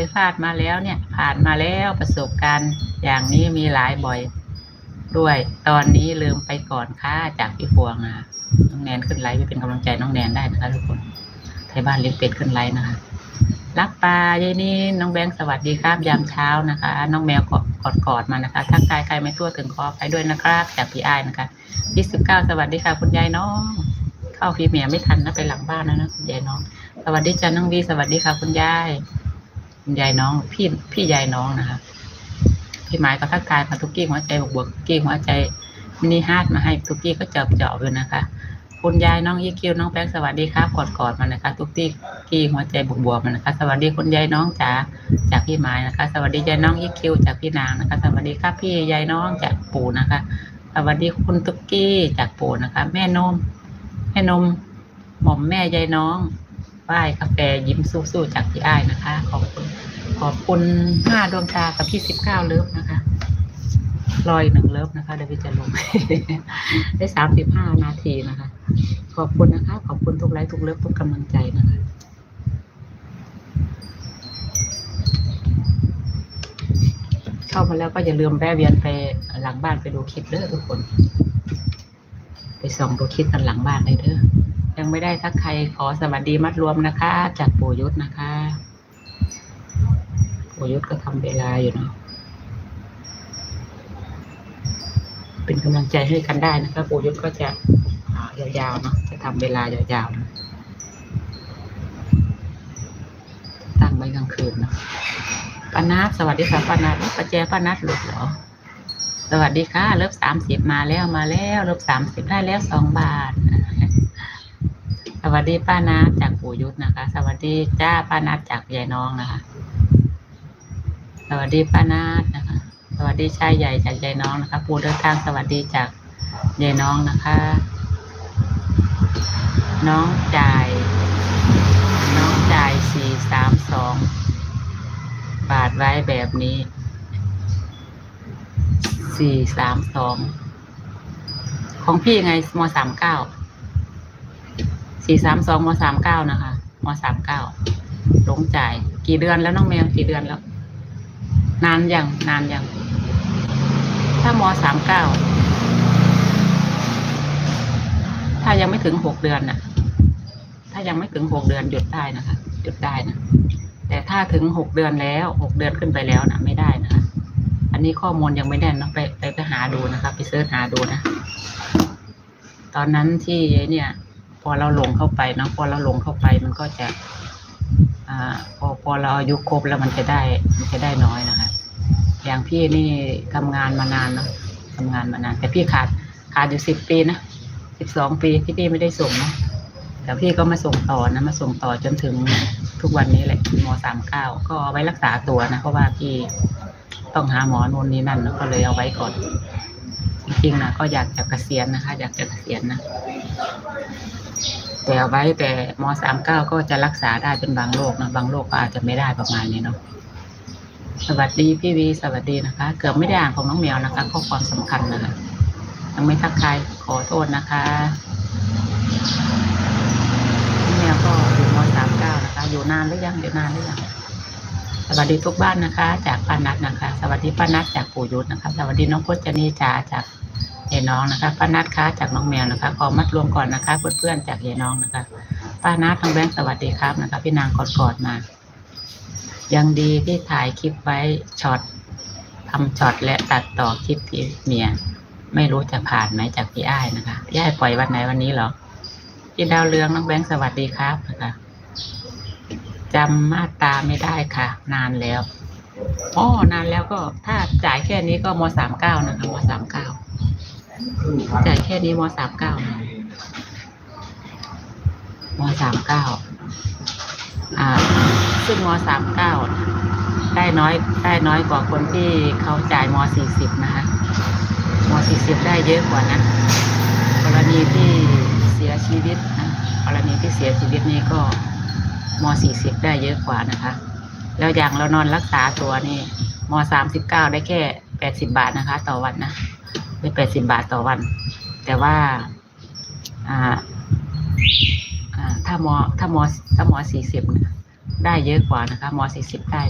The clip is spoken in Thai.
ยพลาดมาแล้วเนี่ย ผ่านมาแล้วประสบการณ์ อย่างนี้มีหลายบ่อยด้วย ตอนนี้ลืมไปก่อนค่ะจากพี่พวงนะน้องแนนขึ้นไลฟ์ไปเป็นกำลังใจน้องแนนได้นะคะทุกคนไทยบ้านเลี้ยงเป็ดขึ้นไลฟ์นะคะรักปลายายนี่น้องแบงค์สวัสดีครับยามเช้านะคะ น้องแมวกอดกอดกอดมานะคะทักทายใครไม่ทั่วถึงขอไปด้วยนะครับจากพี่อ้ายนะคะยี่สิบเก้าสวัสดีค่ะคุณยายน้องเข้าพี่เมียไม่ทันนะไปหลังบ้านแล้วนะคุณยายน้อง สวัสดีจ้าน้องวีสวัสดีค่ะคุณยาย ยายน้องพี่พี่ยายน้องนะคะพี่หมายก็ทักทายมาทุกกี้หัวใจบวกบวกกี้หัวใจมินิฮาร์ดมาให้ทุกกี้ก็เจอบเจอบอยู่นะคะ คุณยายน้องยี่คิวน้องแป้งสวัสดีครับกอดกอดมานะคะ ทุกที่กี้หัวใจบวกบวกมานะคะ สวัสดีคุณยายน้องจ๋าจากพี่หมายนะคะ สวัสดียายน้องยี่คิวจากพี่นางนะคะ สวัสดีครับพี่ยายน้องจากปู่นะคะ สวัสดีคุณตุ๊กกี้จากปู่นะคะ แม่นมแม่นมหม่อมแม่ยายน้อง ป้ายกาแฟยิ้มสู้ๆจากพี่อ้ายนะคะ ขอบคุณขอบคุณห้าดวงตากับพี่สิบเก้าเลิฟนะคะรอยหนึ่งเลิฟนะคะเดี๋ยวพี่จะลง ได้สามสิบห้านาทีนะคะ ขอบคุณนะคะ ขอบคุณทุกไลค์ทุกเลิฟทุกกำลังใจนะคะเข้ามาแล้วก็อย่าลืมแวะเวียนไปหลังบ้านไปดูคลิปเด้อทุกคน ไปส่องดูคลิปกันหลังบ้านเลยเด้อ ยังไม่ได้ทักใครขอสวัสดีมัดรวมนะคะ จากปู่ยุทธนะคะปู่ยุทธก็ทำเวลาอยู่เนาะเป็นกำลังใจให้กันได้นะคะปู่ยุทธก็จะยาวๆเนาะจะทำเวลายาวๆนะตั้งไว้กลางคืนเนาะป้านัทสวัสดีค่ะป้านัทประแจป้านัทหลุดเหรอสวัสดีค่ะเลิฟสามสิบมาแล้วมาแล้วเลิฟสามสิบได้แล้วสองบาท สวัสดีป้านัทจากปู่ยุทธนะคะ สวัสดีจ้าป้านัทจากยายน้องนะคะ สวัสดีป้านัทนะคะ สวัสดีชายใหญ่จากยายน้องนะคะ ปู่เดินทางสวัสดีจากยายน้องนะคะ น้องจ่าย น้องจ่ายสี่สามสองบาทไว้แบบนี้สี่สามสองของพี่ไงมสามเก้า สี่สามสองมสามเก้านะคะมสามเก้าลงจ่าย กี่เดือนแล้วน้องแมวกี่เดือนแล้ว นานยังนานยัง ถ้ามสามเก้าถ้ายังไม่ถึงหกเดือนน่ะ ถ้ายังไม่ถึงหกเดือนหยุดได้นะคะหยุดได้นะแต่ถ้าถึงหกเดือนแล้วหกเดือนขึ้นไปแล้วนะไม่ได้นะคะ อันนี้ข้อมูลยังไม่แน่นเนะไปไปไปหาดูนะคะ ไปเสิร์ชหาดูนะ ตอนนั้นที่เนี่ย พอเราลงเข้าไปเนาะพอเราลงเข้าไปมันก็จะอ่าพอพอเราอายุครบแล้วมันจะได้มันจะได้น้อยนะคะอย่างพี่นี่ทำงานมานานเนาะทำงานมานาน แต่พี่ขาดขาดอยู่สิบปีนะสิบสองปีที่พี่ไม่ได้ส่งเนาะแต่พี่ก็มาส่งต่อนะมาส่งต่อจนถึงทุกวันนี้แหละมสามเก้าก็เอาไว้รักษาตัวนะเพราะว่าพี่ต้องหาหมอนู่นนี่นั่นนะก็เลยเอาไว้ก่อน จริงๆนะก็อยากจะเกษียณนะคะ อยากจะเกษียณนะ แต่เอาไว้แต่มสามเก้าก็จะรักษาได้เป็นบางโรคนะบางโรคก็อาจจะไม่ได้ประมาณนี้เนาะสวัสดีพี่วีสวัสดีนะคะ เกือบไม่ได้อ่านของน้องแมวนะคะข้อความสำคัญนะคะยังไม่ทักทายขอโทษนะคะน้องแมวก็อยู่มสามเก้านะคะ อยู่นานหรือยังอยู่นานหรือยังสวัสดีทุกบ้านนะคะ จากป้านัทนะคะ สวัสดีป้านัทจากปู่ยุทธนะคะ สวัสดีน้องพจนีจ่าจาก ยายน้องนะคะป้านัทคะจากน้องแมวนะคะขอมัดรวมก่อนนะคะเพื่อนๆจากยายน้องนะคะป้านัททางแบงค์สวัสดีครับนะคะ พี่นางกอดกอดๆมา ยังดีที่ถ่ายคลิปไว้ช็อตทำช็อตและตัดต่อคลิปที่เมียไม่รู้จะผ่านไหมจากพี่อ้ายนะคะพี่อ้ายปล่อยวันไหนวันนี้หรอพี่ดาวเรืองน้องแบงค์สวัสดีครับนะคะจำมาตาไม่ได้ค่ะ นานแล้วอ๋อนานแล้วก็ถ้าจ่ายแค่นี้ก็มสามเก้านะคะมสามเก้า จ่ายแค่นี้มสามเก้ามสามเก้าอ่า ซึ่งมสามเก้าได้น้อยได้น้อยกว่าคนที่เขาจ่ายมสี่สิบนะคะมสี่สิบได้เยอะกว่านะ กรณีที่เสียชีวิตนะกรณีที่เสียชีวิตนี้ก็มสี่สิบได้เยอะกว่านะคะ แล้วอย่างเรานอนรักษาตัวนี่มสามสิบเก้าได้แค่แปดสิบาทนะคะ ต่อวันนะ ได้แปดสิบบาทต่อวัน แต่ว่าถ้ามถ้ามถ้ามอสี่สิบได้เยอะกว่านะคะมอสี่สิบได้